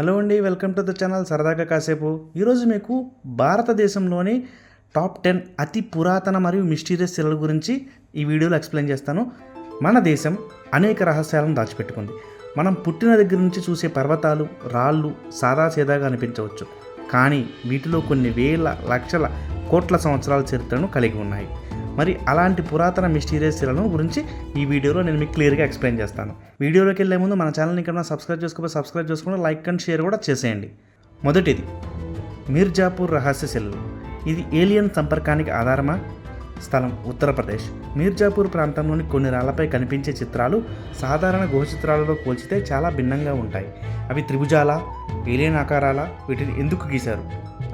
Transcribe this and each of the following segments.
Hello అండి welcome to the channel. సరదాగా కాసేపు. ఈరోజు మీకు భారతదేశంలోని టాప్ టెన్ అతి పురాతన మరియు మిస్టీరియస్ శిలల గురించి ఈ వీడియోలో ఎక్స్ప్లెయిన్ చేస్తాను. మన దేశం అనేక రహస్యాలను దాచిపెట్టుకుంది. మనం పుట్టిన దగ్గర నుంచి చూసే పర్వతాలు రాళ్ళు సాదాసీదాగా అనిపించవచ్చు. కానీ వీటిలో కొన్ని వేల లక్షల కోట్ల సంవత్సరాల చరిత్రను కలిగి ఉన్నాయి. మరి అలాంటి పురాతన మిస్టీరియస్ శిలను గురించి ఈ వీడియోలో నేను మీకు క్లియర్గా ఎక్స్ప్లెయిన్ చేస్తాను. వీడియోలోకి వెళ్ళే ముందు మన ఛానల్ని ఇక్కడ సబ్స్క్రైబ్ చేసుకోకపోతే సబ్స్క్రైబ్ చేసుకుని లైక్ అండ్ షేర్ కూడా చేసేయండి. మొదటిది మీర్జాపూర్ రహస్య శిలలు. ఇది ఏలియన్ సంపర్కానికి ఆధారమా? స్థలం ఉత్తరప్రదేశ్ మీర్జాపూర్ ప్రాంతంలోని కొన్ని రాళ్ళపై కనిపించే చిత్రాలు సాధారణ గుహ చిత్రాలతో పోల్చితే చాలా భిన్నంగా ఉంటాయి. అవి త్రిభుజాల ఏలియన్ ఆకారాల? వీటిని ఎందుకు గీశారు?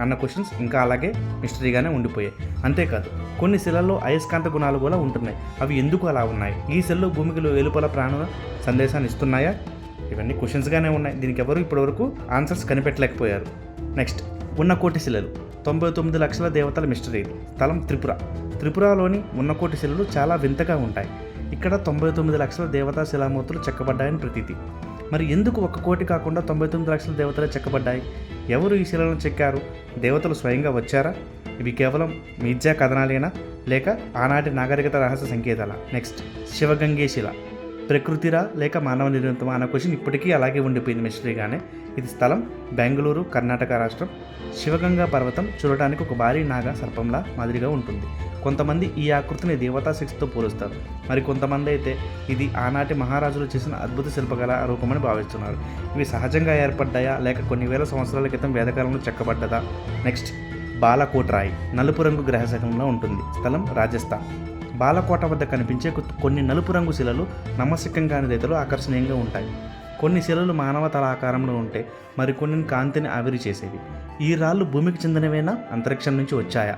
అన్న క్వశ్చన్స్ ఇంకా అలాగే మిస్టరీగానే ఉండిపోయాయి. అంతేకాదు కొన్ని శిలల్లో అయస్కాంత గుణాలు కూడా ఉంటున్నాయి. అవి ఎందుకు అలా ఉన్నాయి? ఈ శిలలు భూమికి వెలుపల ప్రాణ సందేశాన్ని ఇస్తున్నాయా? ఇవన్నీ క్వశ్చన్స్గానే ఉన్నాయి. దీనికి ఎవరు ఇప్పటివరకు ఆన్సర్స్ కనిపెట్టలేకపోయారు. నెక్స్ట్ ఉన్నకోటి శిలలు తొంభై తొమ్మిది లక్షల దేవతల మిస్టరీ స్థలం త్రిపుర. త్రిపురలోని ఉన్నకోటి శిలలు చాలా వింతగా ఉంటాయి. ఇక్కడ తొంభై తొమ్మిది లక్షల దేవతా శిలామూర్తులు చెక్కబడ్డాయని ప్రతీతి. మరి ఎందుకు ఒక కోటి కాకుండా తొంభై తొమ్మిది లక్షల దేవతలే చెక్కబడ్డాయి? ఎవరు ఈ శిలను చెక్కారు? దేవతలు స్వయంగా వచ్చారా? ఇవి కేవలం మిర్జా కథనాలేనా? లేక ఆనాటి నాగరికత రహస్య సంకేతాల? నెక్స్ట్ శివగంగే శిల ప్రకృతిరా లేక మానవ నిర్మితమా అన్న క్వశ్చన్ ఇప్పటికీ అలాగే ఉండిపోయింది మిస్టరీగానే ఇది స్థలం బెంగళూరు కర్ణాటక రాష్ట్రం. శివగంగా పర్వతం చూడటానికి ఒక భారీ నాగ సర్పంలా మాదిరిగా ఉంటుంది. కొంతమంది ఈ ఆకృతిని దేవతా శక్తితో పోలుస్తారు. మరి కొంతమంది అయితే ఇది ఆనాటి మహారాజులు చేసిన అద్భుత శిల్పకళ రూపమని భావిస్తున్నారు. ఇవి సహజంగా ఏర్పడ్డాయా? లేక కొన్ని వేల సంవత్సరాల క్రితం వేదకాలంలో చెక్కబడ్డదా? నెక్స్ట్ బాలకోట్ రాయి నలుపు రంగు గ్రహశకంలో ఉంటుంది. స్థలం రాజస్థాన్. బాలకోట వద్ద కనిపించే కొన్ని నలుపు రంగు శిలలు నమ్మశక్యం కాని రీతిలో ఆకర్షణీయంగా ఉంటాయి. కొన్ని శిలలు మానవ తల ఆకారంలో ఉంటే మరికొన్ని కాంతిని ఆవిరి చేసేవి. ఈ రాళ్ళు భూమికి చెందినవేనా? అంతరిక్షం నుంచి వచ్చాయా?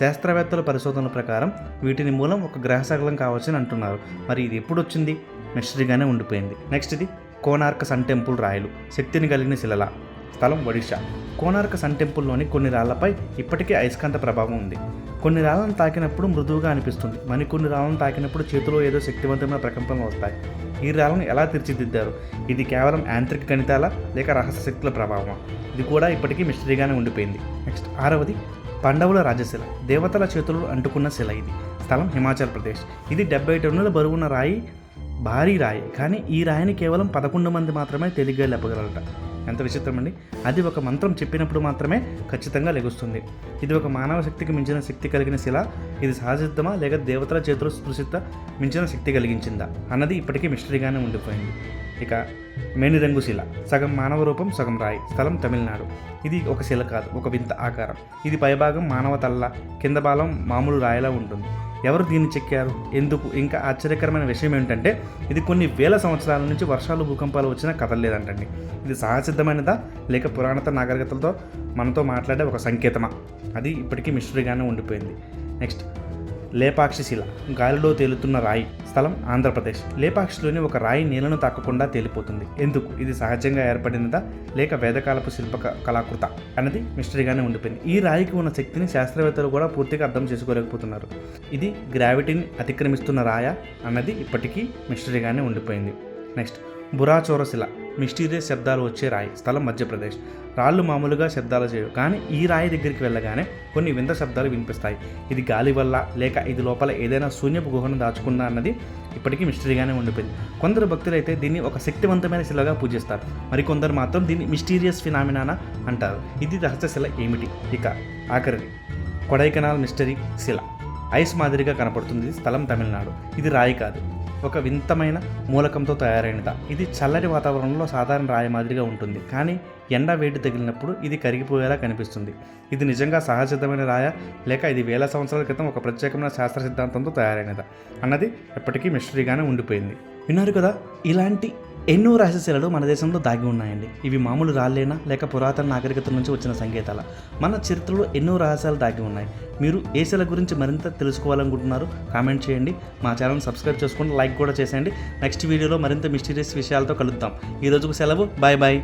శాస్త్రవేత్తల పరిశోధనల ప్రకారం వీటిని మూలం ఒక గ్రహశకలం కావచ్చని అంటున్నారు. మరి ఇది ఎప్పుడు వచ్చింది? మిస్టరీగానే ఉండిపోయింది. నెక్స్ట్ ఇది కోనార్క సన్ టెంపుల్ రాయలు. శక్తిని కలిగిన శిలల. స్థలం ఒడిషా కోనార్క సన్ టెంపుల్లోని కొన్ని రాళ్ళపై ఇప్పటికే అయస్కాంత ప్రభావం ఉంది. కొన్ని రాళ్ళను తాకినప్పుడు మృదువుగా అనిపిస్తుంది. మరికొన్ని రాళ్ళను తాకినప్పుడు చేతిలో ఏదో శక్తివంతమైన ప్రకంపనలు వస్తాయి. ఈ రాళ్ళను ఎలా తీర్చిదిద్దారు? ఇది కేవలం యాంత్రిక గణితాల? లేక రహస్య శక్తుల ప్రభావమా? ఇది కూడా ఇప్పటికీ మిస్టరీగానే ఉండిపోయింది. నెక్స్ట్ ఆరవది పండవుల రాజశిల. దేవతల చేతులు అంటుకున్న శిల ఇది. స్థలం హిమాచల్ ప్రదేశ్. ఇది డెబ్బై టన్నుల బరువున్న రాయి భారీ రాయి. కానీ ఈ రాయిని కేవలం పదకొండు మంది మాత్రమే తేలిగ్గా లేపగలరట. ఎంత విచిత్రం అండి అది ఒక మంత్రం చెప్పినప్పుడు మాత్రమే ఖచ్చితంగా లెగుస్తుంది. ఇది ఒక మానవ శక్తికి మించిన శక్తి కలిగిన శిల. ఇది సహజసిద్ధమా లేక దేవతల చేతుల స్పృశిత మించిన శక్తి కలిగించిందా? అన్నది ఇప్పటికీ మిస్టరీగానే ఉండిపోయింది. ఇక మేనిరంగు శిల. సగం మానవ రూపం సగం రాయి. స్థలం తమిళనాడు. ఇది ఒక శిల కాదు ఒక వింత ఆకారం. ఇది పైభాగం మానవ తల్ల కింద బాలం మామూలు రాయిలా ఉంటుంది. ఎవరు దీన్ని చెక్కారు? ఎందుకు? ఇంకా ఆశ్చర్యకరమైన విషయం ఏంటంటే ఇది కొన్ని వేల సంవత్సరాల నుంచి వర్షాలు భూకంపాలు వచ్చినా కదలలేదంటండి. ఇది సహసిద్ధమైనదా లేక పురాణత నాగరికతలతో మనతో మాట్లాడే ఒక సంకేతమా? అది ఇప్పటికీ మిస్టరీగానే ఉండిపోయింది. నెక్స్ట్. లేపాక్షి శిల గాలిలో తేలుతున్న రాయి స్థలం ఆంధ్రప్రదేశ్. లేపాక్షిలోని ఒక రాయి నీళ్ళను తాకకుండా తేలిపోతుంది. ఎందుకు? ఇది సహజంగా ఏర్పడినదా? లేక వేదకాలపు శిల్ప కళాకృత? అన్నది మిస్టరీగానే ఉండిపోయింది. ఈ రాయికి ఉన్న శక్తిని శాస్త్రవేత్తలు కూడా పూర్తిగా అర్థం చేసుకోలేకపోతున్నారు. ఇది గ్రావిటీని అతిక్రమిస్తున్న రాయ? అన్నది ఇప్పటికీ మిస్టరీగానే ఉండిపోయింది. నెక్స్ట్ బురాచోరశిల మిస్టీరియస్ శబ్దాలు వచ్చే రాయి స్థలం మధ్యప్రదేశ్. రాళ్ళు మామూలుగా శబ్దాలు చేయవు. కానీ ఈ రాయి దగ్గరికి వెళ్ళగానే కొన్ని వింత శబ్దాలు వినిపిస్తాయి. ఇది గాలి వల్ల లేక ఇది లోపల ఏదైనా శూన్యపు గుహను దాచుకుందా అన్నది ఇప్పటికీ మిస్టరీగానే ఉండిపోయింది. కొందరు భక్తులైతే దీన్ని ఒక శక్తివంతమైన శిలగా పూజిస్తారు. మరికొందరు మాత్రం దీన్ని మిస్టీరియస్ ఫినామినానా అంటారు. ఇది రహస్య శిల ఏమిటి? ఇక ఆఖరిది. కొడైకెనాల్ మిస్టరీ శిల. ఐస్ మాదిరిగా కనపడుతుంది స్థలం తమిళనాడు. ఇది రాయి కాదు. ఒక వింతమైన మూలకంతో తయారైనదా ఇది చల్లటి వాతావరణంలో సాధారణ రాయి మాదిరిగా ఉంటుంది. కానీ ఎండ వేడి తగిలినప్పుడు ఇది కరిగిపోయేలా కనిపిస్తుంది. ఇది నిజంగా సహజసిద్ధమైన రాయ లేక ఇది వేల సంవత్సరాల క్రితం ఒక ప్రత్యేకమైన శాస్త్ర సిద్ధాంతంతో తయారైనదా అన్నది ఎప్పటికీ మిస్టరీగానే ఉండిపోయింది. విన్నారు కదా? ఇలాంటి ఎన్నో రహస్యాలు మన దేశంలో దాగి ఉన్నాయండి. ఇవి మామూలు రాళ్ళేనా? లేక పురాతన నాగరికత నుంచి వచ్చిన సంకేతాల? మన చరిత్రలో ఎన్నో రహస్యాలు దాగి ఉన్నాయి. మీరు ఏ సెల గురించి మరింత తెలుసుకోవాలనుకుంటున్నారు? కామెంట్ చేయండి. మా ఛానల్ సబ్స్క్రైబ్ చేసుకోండి లైక్ కూడా చేసేయండి. నెక్స్ట్ వీడియోలో మరింత మిస్టీరియస్ విషయాలతో కలుద్దాం. ఈరోజుకు సెలవు. Bye bye.